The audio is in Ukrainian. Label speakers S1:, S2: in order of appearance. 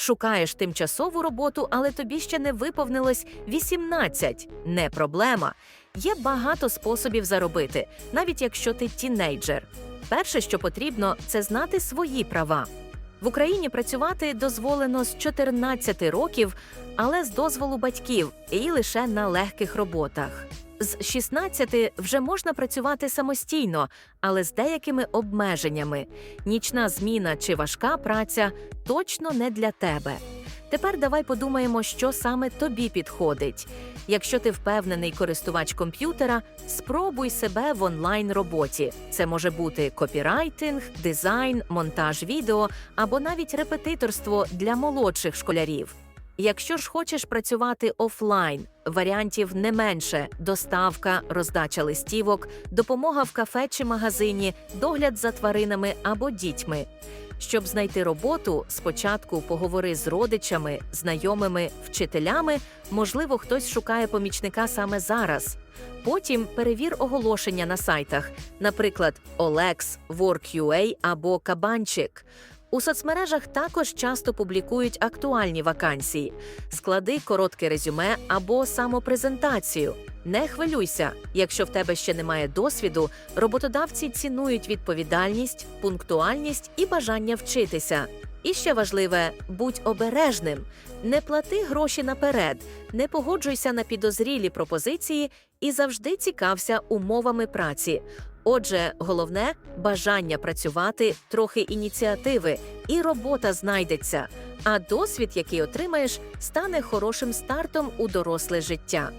S1: Шукаєш тимчасову роботу, але тобі ще не виповнилось 18. Не проблема. Є багато способів заробити, навіть якщо ти тінейджер. Перше, що потрібно, це знати свої права. В Україні працювати дозволено з 14 років, але з дозволу батьків і лише на легких роботах. З 16 вже можна працювати самостійно, але з деякими обмеженнями. Нічна зміна чи важка праця точно не для тебе. Тепер давай подумаємо, що саме тобі підходить. Якщо ти впевнений користувач комп'ютера, спробуй себе в онлайн роботі. Це може бути копірайтинг, дизайн, монтаж відео або навіть репетиторство для молодших школярів. Якщо ж хочеш працювати офлайн, варіантів не менше: доставка, роздача листівок, допомога в кафе чи магазині, догляд за тваринами або дітьми. Щоб знайти роботу, спочатку поговори з родичами, знайомими, вчителями. Можливо, хтось шукає помічника саме зараз. Потім перевір оголошення на сайтах, наприклад, OLX, Work.ua або Кабанчик. У соцмережах також часто публікують актуальні вакансії. Склади коротке резюме або самопрезентацію. Не хвилюйся, якщо в тебе ще немає досвіду, роботодавці цінують відповідальність, пунктуальність і бажання вчитися. І ще важливе, будь обережним, не плати гроші наперед, не погоджуйся на підозрілі пропозиції і завжди цікався умовами праці. Отже, головне бажання працювати, трохи ініціативи, і робота знайдеться. А досвід, який отримаєш, стане хорошим стартом у доросле життя.